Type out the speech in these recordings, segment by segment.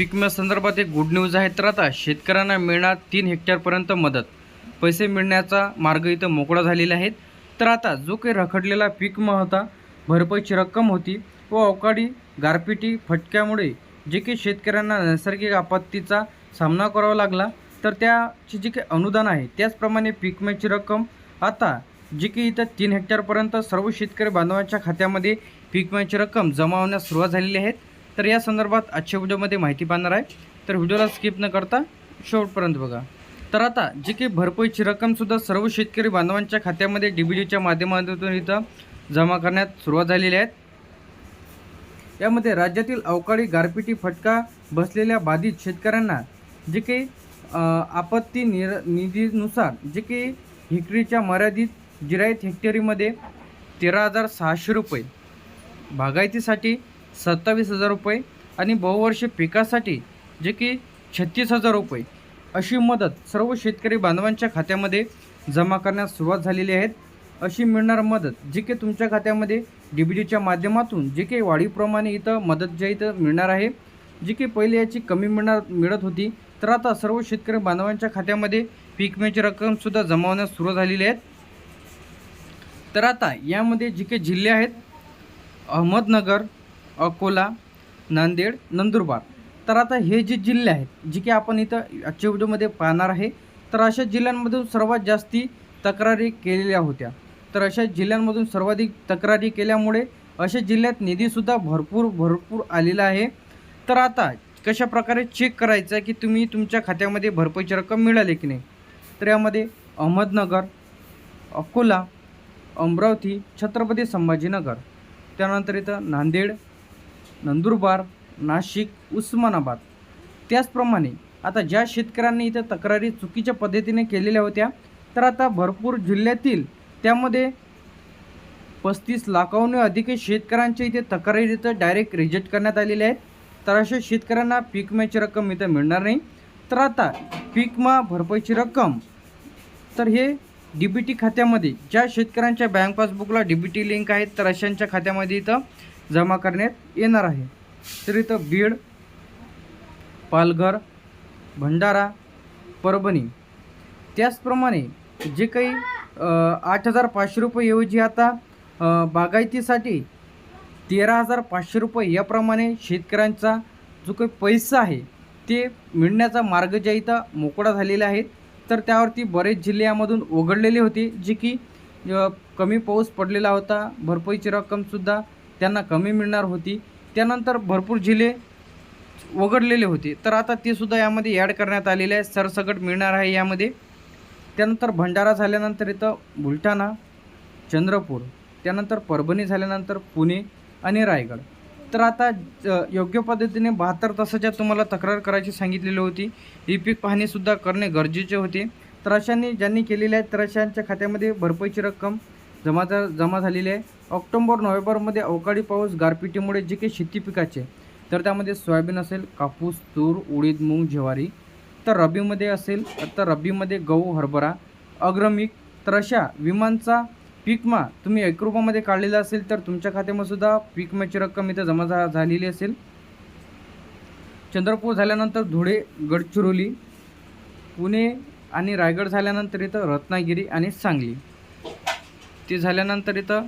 पीक विमा संदर्भात एक गुड न्यूज आहे. तर आता शेतकऱ्यांना मिळणार तीन हेक्टरपर्यंत मदत. पैसे मिळण्याचा मार्ग इथं मोकळा झालेला आहे. तर आता जो काही रखडलेला पीक विमा होता भरपाईची रक्कम होती व अवकाळी गारपिटी फटक्यामुळे जे काही शेतकऱ्यांना नैसर्गिक आपत्तीचा सामना करावा लागला तर त्याचे जे काही अनुदान आहे त्याचप्रमाणे पीक विम्याची रक्कम आता जी की इथं तीन हेक्टरपर्यंत सर्व शेतकरी बांधवांच्या खात्यामध्ये पीक विम्याची रक्कम जमा होण्यास सुरुवात झालेली आहे. तर या संदर्भात आजच्या व्हिडिओमध्ये माहिती पाहणार आहे. तर व्हिडिओला स्किप न करता शेवटपर्यंत बघा. तर आता जी काही भरपाईची रक्कमसुद्धा सर्व शेतकरी बांधवांच्या खात्यामध्ये डी बी डीच्या माध्यमातून इथं जमा करण्यात सुरुवात झालेली आहे. यामध्ये राज्यातील अवकाळी गारपिटी फटका बसलेल्या बाधित शेतकऱ्यांना जे काही आपत्ती निर निधीनुसार जे काही हेक्टरीच्या मर्यादित जिरायत हेक्टरीमध्ये तेरा हजार सहाशे रुपये बागायतीसाठी सत्तावीस हजार रुपये आणि बहुवर्षीय पिकासाठी जे की छत्तीस हजार रुपये अशी मदत सर्व शेतकरी बांधवांच्या खात्यामध्ये जमा करण्यास सुरुवात झालेली आहे. अशी मिळणार मदत जी की तुमच्या खात्यामध्ये डी बी डीच्या माध्यमातून जे काही वाढीप्रमाणे इथं मदत जे इथं मिळणार आहे जी की पहिले याची कमी मिळणार मिळत होती तर आता सर्व शेतकरी बांधवांच्या खात्यामध्ये पीक विम्याची रक्कमसुद्धा जमा होण्यास सुरू झालेली आहेत तर आता यामध्ये जे काही जिल्हे आहेत अहमदनगर अकोला नांदेड नंदुरबार. तर आता हे जे जिल्हे आहेत जे की आपण इथं आजच्या व्हिडिओमध्ये पाहणार आहे तर अशा जिल्ह्यांमधून सर्वात जास्ती तक्रारी केलेल्या होत्या. तर अशा जिल्ह्यांमधून सर्वाधिक तक्रारी केल्यामुळे अशा जिल्ह्यात निधीसुद्धा भरपूर भरपूर आलेला आहे. तर आता कशा प्रकारे चेक करायचं आहे की तुम्ही तुमच्या खात्यामध्ये भरपाईची रक्कम मिळाली की नाही? तर यामध्ये अहमदनगर अकोला अमरावती छत्रपती संभाजीनगर त्यानंतर इथं नांदेड नंदुरबार नाशिक उस्मानाबाद. त्याचप्रमाणे आता ज्या शेतकऱ्यांनी इथं तक्रारी चुकीच्या पद्धतीने केलेल्या होत्या तर आता भरपूर जिल्ह्यातील त्यामध्ये पस्तीस लाखाहून अधिक शेतकऱ्यांच्या इथे तक्रारी इथं डायरेक्ट रिजेक्ट करण्यात आलेले आहेत. तर अशा शेतकऱ्यांना पीकम्याची रक्कम इथं मिळणार नाही. तर आता पीकमा भरपाईची रक्कम तर हे डी बी टी खात्यामध्ये ज्या शेतकऱ्यांच्या बँक पासबुकला डी बी टी लिंक आहेत तर अशांच्या खात्यामध्ये इथं जमा करण्यात येणार आहे. तर इथं बीड पालघर भंडारा परभणी. त्याचप्रमाणे जे काही आठ हजार पाचशे रुपयेऐवजी आता बागायतीसाठी तेरा हजार पाचशे रुपये याप्रमाणे शेतकऱ्यांचा जो काही पैसा आहे ते मिळण्याचा मार्ग ज्या इथं मोकळा झालेला आहे तर त्यावरती बरेच जिल्ह्यामधून उघडलेले होते जे की कमी पाऊस पडलेला होता भरपाईची रक्कमसुद्धा त्यांना कमी मिळणार होती. त्यानंतर भरपूर जिल्हे वगडलेले होते. तर आता ते सुद्धा यामध्ये ॲड करण्यात आलेले आहे सरसकट मिळणार आहे यामध्ये. त्यानंतर भंडारा झाल्यानंतर इथं बुलढाणा चंद्रपूर त्यानंतर परभणी झाल्यानंतर पुणे आणि रायगड. तर आता योग्य पद्धतीने बहात्तर तासाच्या तुम्हाला तक्रार करायची सांगितलेली होती. ही पीक पाहणीसुद्धा करणे गरजेचे होते. तर अशांनी ज्यांनी केलेले आहेत तर अशांच्या खात्यामध्ये भरपाईची रक्कम जमा जमा झालेली आहे. ऑक्टोबर नोव्हेंबरमध्ये अवकाळी पाऊस गारपिटीमुळे जे काही शेती पिकाचे तर त्यामध्ये सोयाबीन असेल कापूस तूर उडीद मूग ज्वारी. तर रब्बीमध्ये असेल तर रब्बीमध्ये गहू हरभरा अग्रमिक तर अशा विमांचा पीकमा तुम्ही एक रुपयामध्ये काढलेला असेल तर तुमच्या खात्यामध्ये सुद्धा रक्कम इथं जमा झा झालेली असेल. चंद्रपूर झाल्यानंतर धुळे गडचिरोली पुणे आणि रायगड झाल्यानंतर इथं रत्नागिरी आणि सांगली. ते झाल्यानंतर इथं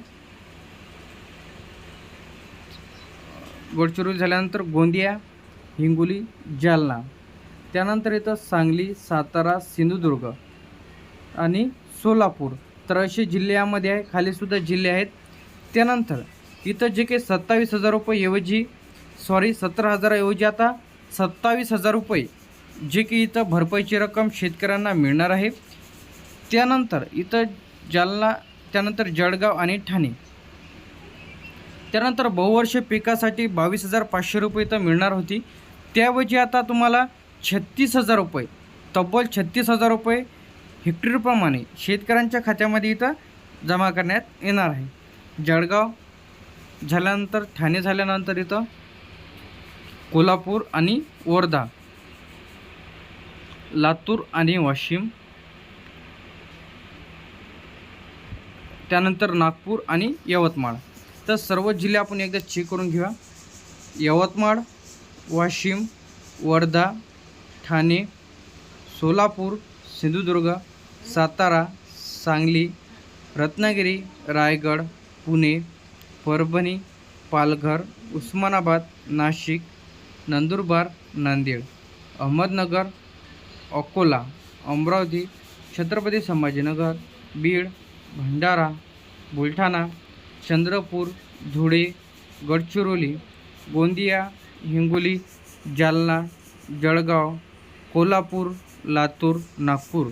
गडचिरोली झाल्यानंतर गोंदिया हिंगोली जालना त्यानंतर इथं सांगली सातारा सिंधुदुर्ग आणि सोलापूर. तर असे जिल्ह्यामध्ये आहे खालीसुद्धा जिल्हे आहेत. त्यानंतर इथं जे काही सत्तावीस हजार रुपयेऐवजी सॉरी सतरा हजाराऐवजी आता सत्तावीस हजार रुपये जे की इथं भरपाईची रक्कम शेतकऱ्यांना मिळणार आहे. त्यानंतर इथं जालना त्यानंतर जळगाव आणि ठाणे. त्यानंतर बहुवर्ष पिकासाठी बावीस हजार पाचशे रुपये तर मिळणार होती. त्याऐवजी आता तुम्हाला छत्तीस हजार रुपये तब्बल छत्तीस हजार रुपये हेक्टरप्रमाणे शेतकऱ्यांच्या खात्यामध्ये इथं जमा करण्यात येणार आहे. जळगाव झाल्यानंतर ठाणे झाल्यानंतर इथं कोल्हापूर आणि वर्धा लातूर आणि वाशिम त्यानंतर नागपूर आणि यवतमाळ. तर सर्व जिल्हे आपण एकदा चेक करून घेऊया. यवतमाळ वाशिम वर्धा ठाणे सोलापूर सिंधुदुर्ग सातारा सांगली रत्नागिरी रायगड पुणे परभणी पालघर उस्मानाबाद नाशिक नंदुरबार नांदेड अहमदनगर अकोला अमरावती छत्रपती संभाजीनगर बीड भंडारा बुलढाणा चंद्रपूर धुळे गडचिरोली गोंदिया हिंगोली जालना जळगाव कोल्हापूर लातूर नागपूर.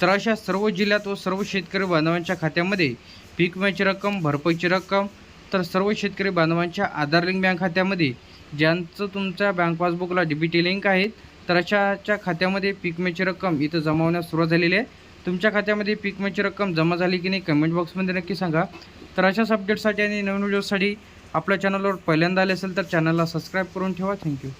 तर अशा सर्व जिल्ह्यात व सर्व शेतकरी बांधवांच्या खात्यामध्ये पीक विम्याची रक्कम भरपाईची रक्कम तर सर्व शेतकरी बांधवांच्या आधार लिंक बँक खात्यामध्ये ज्यांचं तुमच्या बँक पासबुकला डी बी टी लिंक आहे तर अशाच्या खात्यामध्ये पीक विम्याची रक्कम इथं जमावण्यास सुरुवात झालेली आहे. तुमच्या खात्यामध्ये पीक विम्याची रक्कम जमा झाली की नाही कमेंट बॉक्समध्ये नक्की सांगा. तर अशाच अपडेटसाठी आणि नवीन व्हिडिओसाठी आपल्या चॅनलवर पहिल्यांदा आले असेल तर चॅनलला सबस्क्राईब करून ठेवा. थँक्यू